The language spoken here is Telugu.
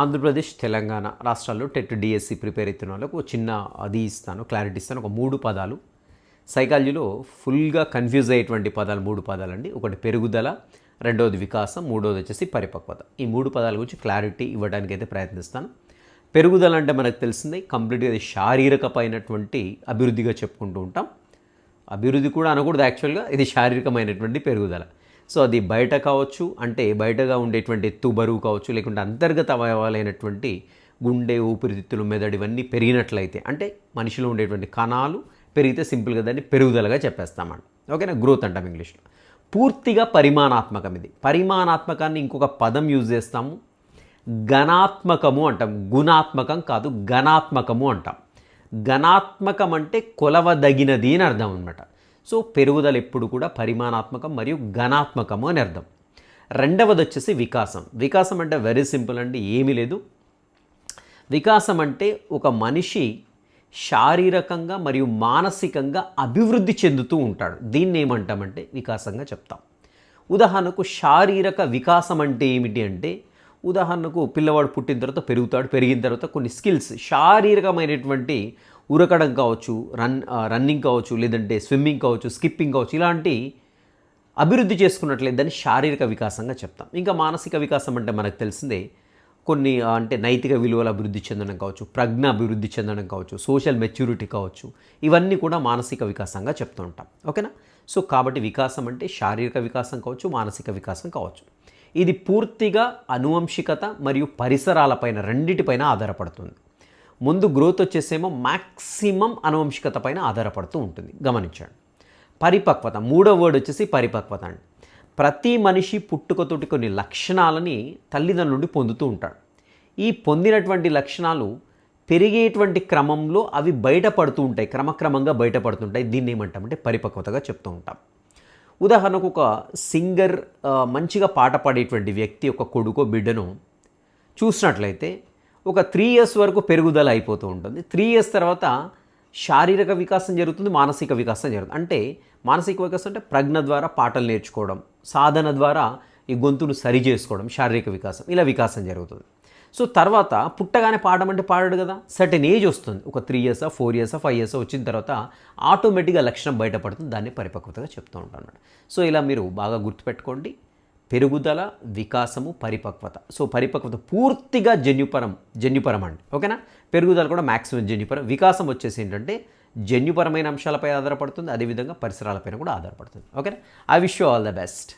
ఆంధ్రప్రదేశ్ తెలంగాణ రాష్ట్రాల్లో టెట్ డిఎస్సి ప్రిపేర్ అవుతున్న వాళ్ళకు ఒక చిన్న అది ఇస్తాను క్లారిటీ ఇస్తాను. ఒక మూడు పదాలు. సైకాలజీలో ఫుల్గా కన్ఫ్యూజ్ అయ్యేటువంటి పదాలు మూడు పదాలండి. ఒకటి పెరుగుదల రెండవది వికాసం మూడవది వచ్చేసి పరిపక్వత. ఈ మూడు పదాల గురించి క్లారిటీ ఇవ్వడానికి అయితే ప్రయత్నిస్తాను. పెరుగుదల అంటే మనకు తెలిసింది కంప్లీట్గా అది శారీరకమైనటువంటి అభివృద్ధిగా చెప్పుకుంటూ ఉంటాం. అభివృద్ధి కూడా అనకూడదు యాక్చువల్గా ఇది శారీరకమైనటువంటి పెరుగుదల. సో అది బయట కావచ్చు అంటే బయటగా ఉండేటువంటి ఎత్తు బరువు కావచ్చు లేకుంటే అంతర్గత అవయవాలైనటువంటి గుండె ఊపిరితిత్తులు మెదడు ఇవన్నీ పెరిగినట్లయితే అంటే మనిషిలో ఉండేటువంటి కణాలు పెరిగితే సింపుల్గా దాన్ని పెరుగుదలగా చెప్పేస్తామండి. ఓకేనా? గ్రోత్ అంటాం ఇంగ్లీష్లో. పూర్తిగా పరిమాణాత్మకం ఇది. పరిమాణాత్మకాన్ని ఇంకొక పదం యూజ్ చేస్తాము. గణాత్మకము అంటాం. గుణాత్మకం కాదు గణాత్మకము అంటాం. గణాత్మకం అంటే కొలవదగినది అని అర్థం అనమాట సో పెరుగుదల ఎప్పుడు కూడా పరిమాణాత్మకం మరియు ఘనాత్మకము అని అర్థం. రెండవది వచ్చేసి వికాసం. వికాసం అంటే వెరీ సింపుల్ అండి ఏమీ లేదు. వికాసం అంటే ఒక మనిషి శారీరకంగా మరియు మానసికంగా అభివృద్ధి చెందుతూ ఉంటాడు. దీన్ని ఏమంటామంటే వికాసంగా చెప్తాం. ఉదాహరణకు శారీరక వికాసం అంటే ఏమిటి అంటే ఉదాహరణకు పిల్లవాడు పుట్టిన తర్వాత పెరుగుతాడు పెరిగిన తర్వాత కొన్ని స్కిల్స్ శారీరకమైనటువంటి ఉరకడం కావచ్చు రన్ రన్నింగ్ కావచ్చు లేదంటే స్విమ్మింగ్ కావచ్చు స్కిప్పింగ్ కావచ్చు ఇలాంటి అభివృద్ధి చేసుకున్నట్లయితే శారీరక వికాసంగా చెప్తాం. ఇంకా మానసిక వికాసం అంటే మనకు తెలిసిందే కొన్ని అంటే నైతిక విలువలు అభివృద్ధి చెందడం కావచ్చు ప్రజ్ఞ అభివృద్ధి చెందడం కావచ్చు సోషల్ మెచ్యూరిటీ కావచ్చు ఇవన్నీ కూడా మానసిక వికాసంగా చెప్తూ ఉంటాం. ఓకేనా? సో కాబట్టి వికాసం అంటే శారీరక వికాసం కావచ్చు మానసిక వికాసం కావచ్చు. ఇది పూర్తిగా అనువంశికత మరియు పరిసరాలపైన రెండిటిపైన ఆధారపడుతుంది. ముందు గ్రోత్ వచ్చేసేమో మ్యాక్సిమం అనువంశికత పైన ఆధారపడుతూ ఉంటుంది. గమనించండి. పరిపక్వత మూడో వర్డ్ వచ్చేసి పరిపక్వత అండి. ప్రతి మనిషి పుట్టుకతోటి కొన్ని లక్షణాలని తల్లిదండ్రుల నుండి పొందుతూ ఉంటాడు. ఈ పొందినటువంటి లక్షణాలు పెరిగేటువంటి క్రమంలో అవి బయటపడుతూ ఉంటాయి. క్రమక్రమంగా బయటపడుతుంటాయి. దీన్ని ఏమంటామంటే పరిపక్వతగా చెప్తూ ఉంటాం. ఉదాహరణకు ఒక సింగర్ మంచిగా పాట పాడేటువంటి వ్యక్తి ఒక కొడుకో బిడ్డను చూసినట్లయితే ఒక త్రీ ఇయర్స్ వరకు పెరుగుదల అయిపోతూ ఉంటుంది. త్రీ ఇయర్స్ తర్వాత శారీరక వికాసం జరుగుతుంది మానసిక వికాసం జరుగుతుంది. అంటే మానసిక వికాసం అంటే ప్రజ్ఞ ద్వారా పాటలు నేర్చుకోవడం సాధన ద్వారా ఈ గొంతును సరి చేసుకోవడం శారీరక వికాసం ఇలా వికాసం జరుగుతుంది. సో తర్వాత పుట్టగానే పాడమంటే పాడాడు కదా సర్టెన్ ఏజ్ వస్తుంది. ఒక త్రీ ఇయర్స్ ఫోర్ ఇయర్సా ఫైవ్ ఇయర్స్ వచ్చిన తర్వాత ఆటోమేటిక్గా లక్షణం బయటపడుతుంది. దాన్ని పరిపక్వతగా చెప్తూ ఉంటాను సో ఇలా మీరు బాగా గుర్తుపెట్టుకోండి. పెరుగుదల వికాసము పరిపక్వత. సో పరిపక్వత పూర్తిగా జన్యుపరం జన్యుపరం అండి. ఓకేనా? పెరుగుదల కూడా మ్యాక్సిమం జన్యుపరం. వికాసం వచ్చేసి ఏంటంటే జన్యుపరమైన అంశాలపై ఆధారపడుతుంది అదేవిధంగా పరిసరాలపైన కూడా ఆధారపడుతుంది. ఓకేనా? I wish you all the best